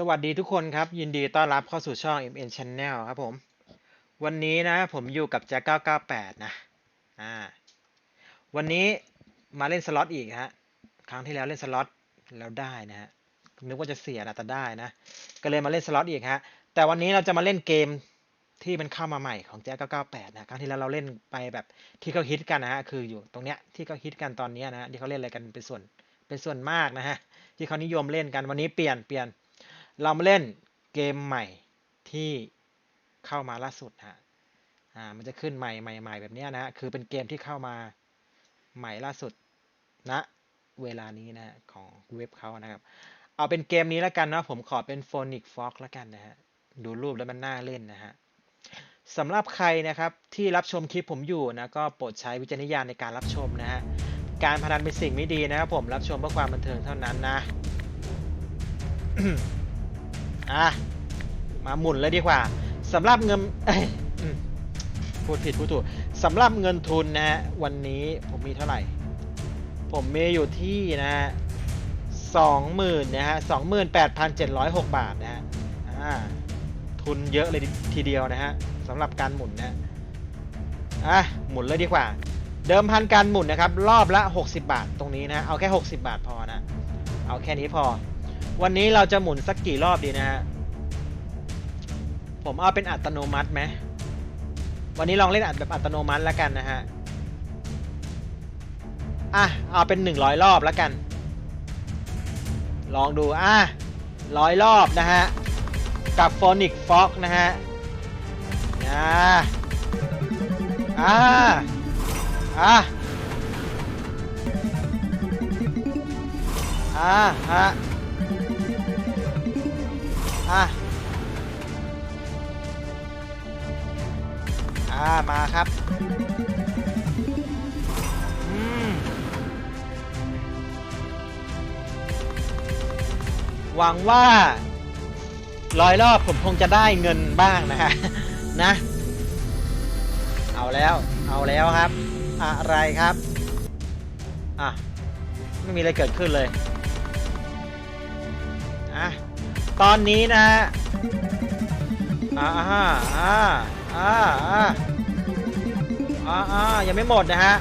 สวัสดีทุกคนครับ ยินดีต้อนรับเข้าสู่ช่อง MN Channel ครับผม วันนี้นะผมอยู่กับแจ็ค998 นะอ่าวันนี้มาเล่นสล็อตอีกฮะครั้งที่แล้วเล่นสล็อตแล้วได้นะฮะนึกว่าจะเสียนะแต่ได้นะ ก็เลยมาเล่นสล็อตอีกฮะแต่วันนี้เราจะมาเล่นเกมที่มันเข้ามาใหม่ของแจ็ค998 นะครั้งที่แล้วเราเล่นไปแบบที่เขาฮิตกันนะฮะคืออยู่ตรงเนี้ยที่เขาฮิตกันตอนนี้นะฮะที่เขาเล่นอะไรกันเป็นส่วนเป็นส่วนมากนะฮะที่เขานิยมเล่นกันวันนี้เปลี่ยนเปลี่ยน เรามาเล่นเกมใหม่ที่เข้ามาล่าสุดฮะอ่ามันจะขึ้นใหม่ใหม่ใหม่แบบนี้นะฮะคือเป็นเกมที่เข้ามาใหม่ล่าสุดณนะเวลานี้นะฮะของเว็บเขานะครับ เอาเป็นเกมนี้แล้วกันนะผมขอเป็น Phonic Fox แล้วกันนะฮะดูรูปแล้วมันน่าเล่นนะฮะสำหรับใครนะครับที่รับชมคลิปผมอยู่นะก็โปรดใช้วิจารณญาณในการรับชมนะฮะการพนันเป็นสิ่งไม่ดีนะครับผมรับชมเพื่อความบันเทิงเท่านั้นนะ อะ มาหมุนเลยดีกว่าสำหรับเงินพูดผิดพูดถูกสำหรับเงินทุนนะฮะวันนี้ผมมีเท่าไหร่ ผมมีอยู่ที่นะฮะสองหมื่นนะฮะสองหมื่นแปดพันเจ็ดร้อยหกบาทนะฮะอ่าทุนเยอะเลยทีเดียวนะฮะสำหรับการหมุนนะอะหมุนเลยดีกว่า เดิมพันการหมุนนะครับ รอบละ 60 บาทตรงนี้นะ เอาแค่ 60 บาทพอนะ เอาแค่นี้พอ วันนี้เราจะหมุนสักกี่รอบดีนะฮะ ผมเอาเป็นอัตโนมัติไหม วันนี้ลองเล่นอัดแบบอัตโนมัติแล้วกันนะฮะ อะ เอาเป็น100รอบแล้วกัน ลองดู อะร้อยรอบนะฮะ กับ Phonic Fox นะฮะอ่าอ่า อ่า อ่าฮะ อะอ่ามาครับอืมหวังว่าร้อยรอบผมคงจะได้เงินบ้างนะฮะนะ เอาแล้ว เอาแล้วครับ อะไรครับ อะ ไม่มีอะไรเกิดขึ้นเลย อะ ตอนนี้นะฮะอ่าอ่าอ่าอ่าอ่าอ่ายังไม่หมดนะฮะ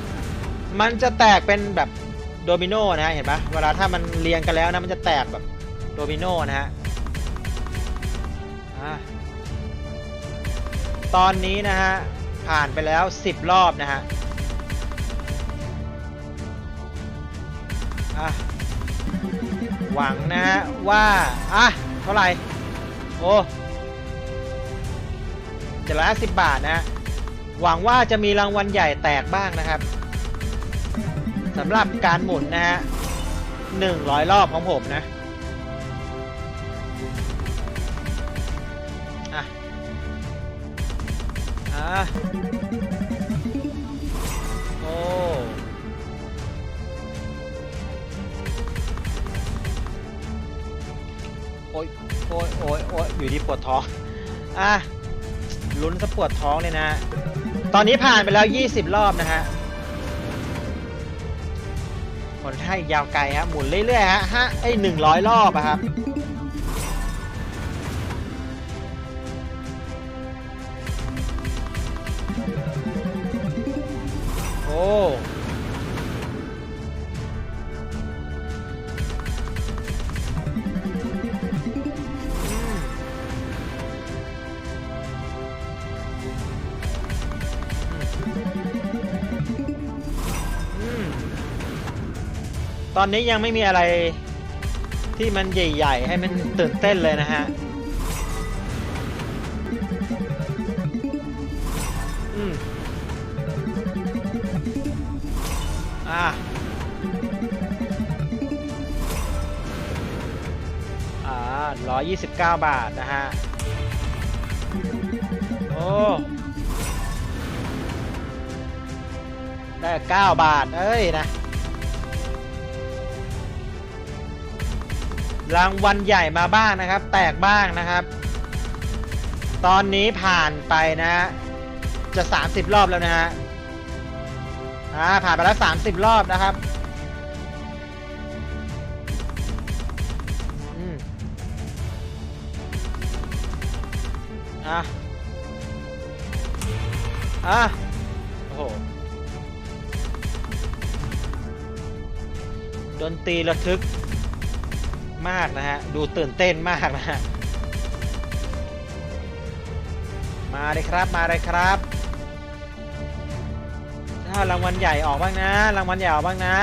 มันจะแตกเป็นแบบโดมิโนนะฮะ เห็นปะเวลาถ้ามันเรียงกันแล้วนะ มันจะแตกแบบโดมิโนนะฮะตอนนี้นะฮะ ผ่านไปแล้ว 10 รอบนะฮะหวังนะฮะว่า อะ เท่าไหร่ โอ้เจ็ดร้อยสิบบาทนะฮะหวังว่าจะมีรางวัลใหญ่แตกบ้างนะครับสำหรับการหมุนนะฮะหนึ่งร้อยรอบของผมนะอะอะโอ้ อ้ยโอ้ยโอ้ยโอ้ยอยู่ดีปวดท้อง อะ ลุ้นสะปวดท้องเลยนะ ตอนนี้ผ่านไปแล้ว 20 รอบนะฮะผลให้ยาวไกลฮะ หมุนเรื่อยๆฮะฮะไอ้หนึ่งร้อยรอบอะครับ โอ้ ตอนนี้ยังไม่มีอะไรที่มันใหญ่ ๆ ให้มันตื่นเต้นเลยนะฮะอืมอะอ่าร้อยยี่สิบเก้าบาทนะฮะ โอ้ ได้เก้าบาท เอ้ยนะ รางวัลใหญ่มาบ้างนะครับ แตกบ้างนะครับ ตอนนี้ผ่านไปนะฮะจะ 30 รอบแล้วนะฮะอ่าผ่านไปแล้ว 30 รอบนะครับอืมอะอะโอ้โหดนตรีระทึก มากนะฮะ ดูตื่นเต้นมากนะฮะ มาเลยครับ มาเลยครับถ้ารางวัลใหญ่ออกบ้างนะ รางวัลใหญ่ออกบ้างนะ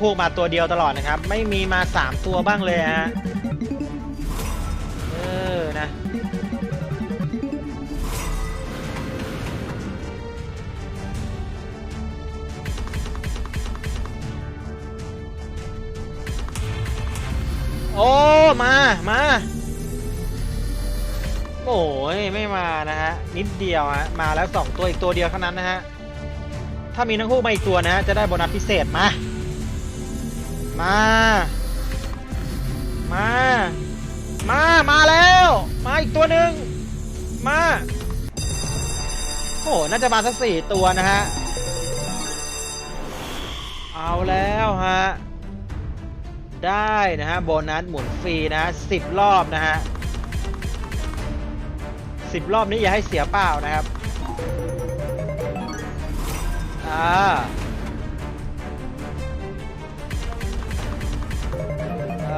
คู่มาตัวเดียวตลอดนะครับ ไม่มีมา3ตัวบ้างเลยฮะเออนะโอ้ มา มา โอ้ย ไม่มานะฮะ นิดเดียวฮะ มาแล้วสองตัวอีกตัวเดียวเท่านั้นนะฮะ ถ้ามีทั้งคู่มาอีกตัวนะฮะ จะได้โบนัสพิเศษมา มา มา มา มาแล้ว มาอีกตัวหนึ่งมา โอ้โหน่าจะมาสักสี่ตัวนะฮะ เอาแล้วฮะ ได้นะฮะ โบนัสหมุนฟรีนะฮะสิบรอบนะฮะสิบรอบนี้อย่าให้เสียเปล่านะครับ อ่า อ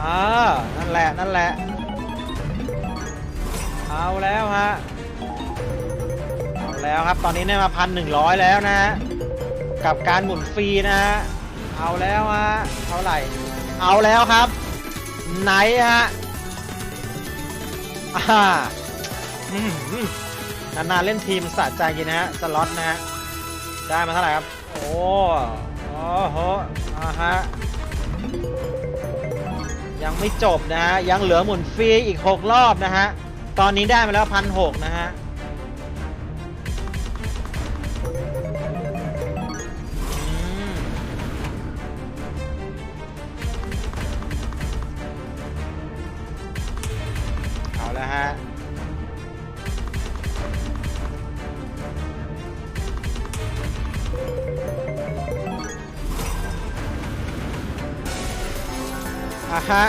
อ่านั่นแหละ นั่นแหละ เอาแล้วฮะ เอาแล้วครับ ตอนนี้ได้มาพันหนึ่งร้อยแล้วนะฮะ กับการหมุนฟรีนะฮะ เอาแล้วฮะ เท่าไหร่ เอาแล้วครับ ไหนฮะอ่าอืมอืมนานๆเล่นทีมสะใจจริงนะฮะ สล็อตนะฮะ ได้มาเท่าไหร่ครับ โอ้โอ้โหอ่าฮะ ยังไม่จบนะฮะ ยังเหลือหมุนฟรีอีก 6 รอบนะฮะ ตอนนี้ได้มาแล้วพันหกนะฮะ อะฮะ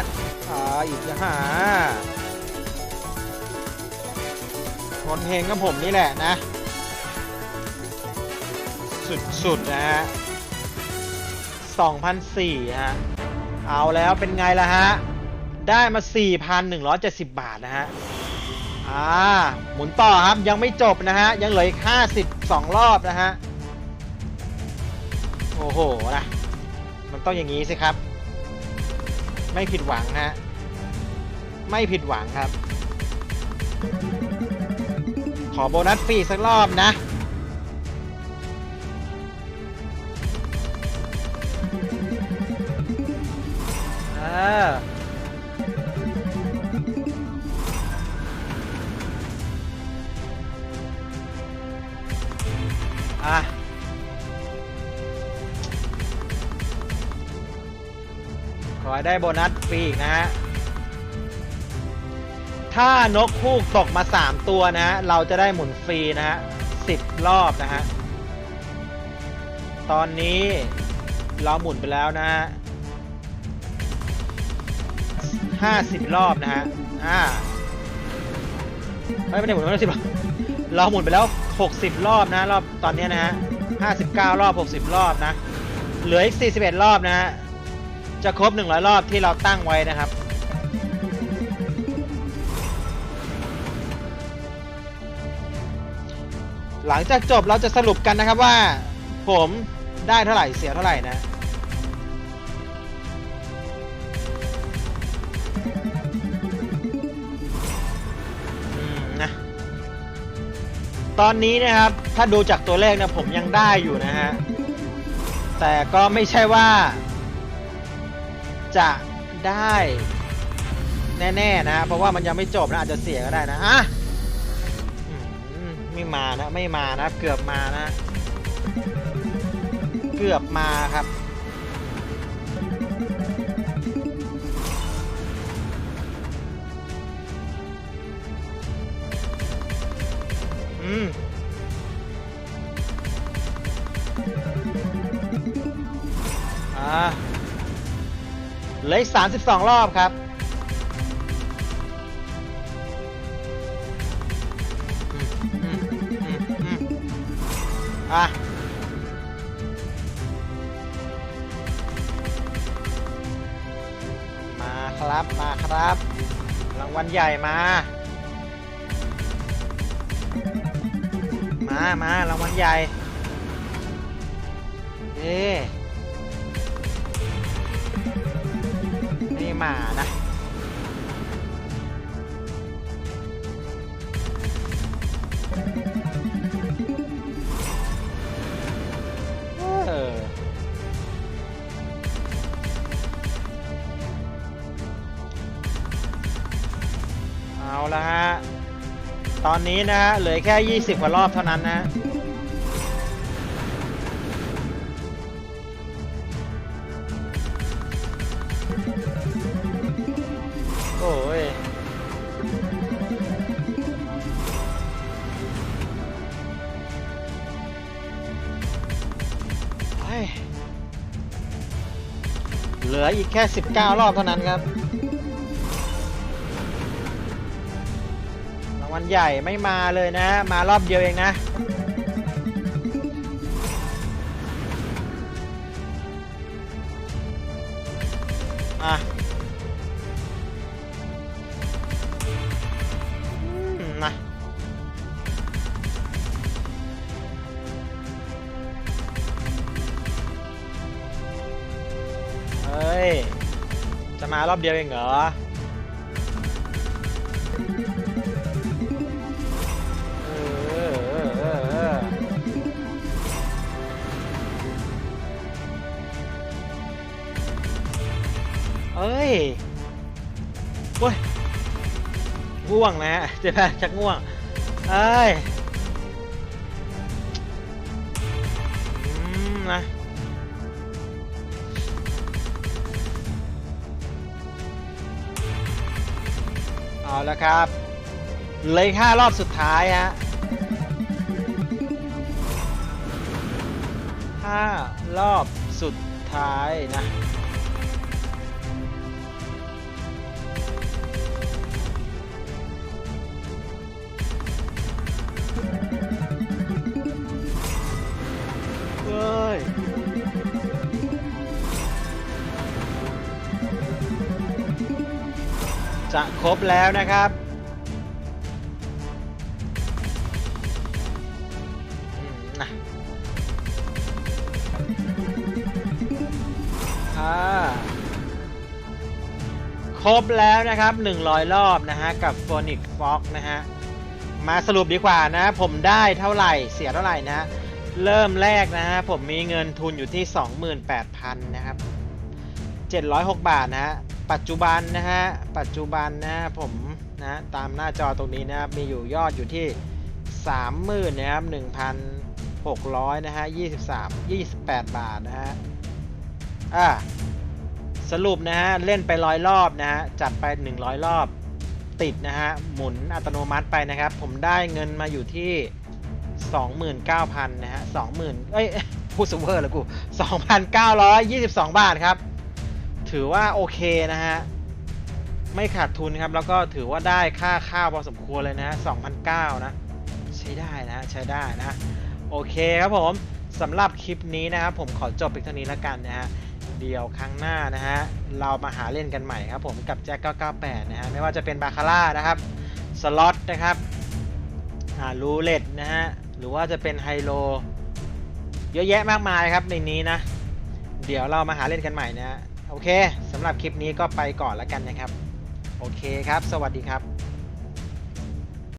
อ่าอีกนะฮะคนเพลงกับผมนี่แหละนะ สุดๆนะฮะ2,004ฮะ เอาแล้วเป็นไงล่ะฮะ ได้มา 4,170 บาทนะฮะ อ่า หมุนต่อครับยังไม่จบนะฮะ ยังเหลืออีก 52 รอบนะฮะ โอ้โหนะ มันต้องอย่างนี้สิครับ ไม่ผิดหวังฮะ ไม่ผิดหวังครับ ขอโบนัสฟรีสักรอบนะ เอออะ อได้โบนัสฟรีอีกนะฮะ ถ้านกคู่ตกมา 3 ตัวนะฮะ เราจะได้หมุนฟรีนะฮะ10รอบนะฮะ ตอนนี้เราหมุนไปแล้วนะฮะ50รอบนะฮะ อ่าเฮ้ยไม่ได้หมุนไปแล้วสิบรอบเราหมุนไปแล้ว 60 รอบนะ รอบตอนนี้นะฮะ59 รอบ 60 รอบนะ เหลืออีก 41 รอบนะฮะ จะครบ 100 รอบที่เราตั้งไว้นะครับ หลังจากจบเราจะสรุปกันนะครับว่า ผมได้เท่าไหร่เสียเท่าไหร่นะนะ ตอนนี้นะครับ ถ้าดูจากตัวเลขนะผมยังได้อยู่นะฮะ แต่ก็ไม่ใช่ว่า จะได้แน่ๆนะเพราะว่ามันยังไม่จบนะอาจจะเสียก็ได้นะอะไม่มานะไม่มานะ เกือบมานะ เกือบมาครับ อีกสามสิบสองรอบครับอืมอืมอืมอืมอะ มาครับ มาครับ รางวัลใหญ่มา มามารางวัลใหญ่ เอ๊ มานะเออเอาละฮะ ตอนนี้นะฮะ เหลือแค่ 20กว่ารอบเท่านั้นนะ เฮ้ยเหลืออีกแค่ 19 รอบเท่านั้นครับ รางวัลใหญ่ไม่มาเลยนะ มารอบเดียวเองนะ ย จะมารอบเดียวเองเหรอ เออเออเออเออเอ้ยโว้ยง่วงนะเจ๊แพชักง่วง เอ้ย อืมนะ เอาละครับเลยห้ารอบสุดท้ายฮะห้ารอบสุดท้ายนะ จะครบแล้วนะครับนะอ่าครบแล้วนะครับ 100 รอบนะฮะ กับ p h o n i c Fox นะฮะ มาสรุปดีกว่านะ ผมได้เท่าไหร่เสียเท่าไหร่นะเริ่มแรกนะฮะ ผมมีเงินทุนอยู่ที่ 28,000 นะครับ 706 บาทนะฮะ ปัจจุบันนะฮะ ปัจจุบันนะฮะผมนะตามหน้าจอตรงนี้นะครับ มีอยู่ยอดอยู่ที่ 30,000นะครับ1,600นะฮะ23 28 บาทนะฮะ อ่า สรุปนะฮะ เล่นไปร้อยรอบนะฮะ จัดไป 100 รอบติดนะฮะ หมุนอัตโนมัติไปนะครับ ผมได้เงินมาอยู่ที่ 29,000 นะฮะ 20,000 เอ้ยพูดซูเวอร์แล้วกู 2,922 บาทครับ ถือว่าโอเคนะฮะ ไม่ขาดทุนครับ แล้วก็ถือว่าได้ค่าข้าวพอสมควรเลยนะฮะ2,009นะ ใช้ได้นะ ใช้ได้นะ โอเคครับผมสำหรับคลิปนี้นะครับผมขอจบเพียงเท่านี้แล้วกันนะฮะเดี๋ยวครั้งหน้านะฮะ เรามาหาเล่นกันใหม่ครับผมกับแจ็ค998 นะฮะ ไม่ว่าจะเป็นบาคาร่านะครับ สล็อตนะครับรูเล็ตนะฮะ หรือว่าจะเป็นไฮโล เยอะแยะมากมายครับในนี้นะ เดี๋ยวเรามาหาเล่นกันใหม่นะฮะ โอเคสำหรับคลิปนี้ก็ไปก่อนแล้วกันนะครับ โอเคครับ สวัสดีครับ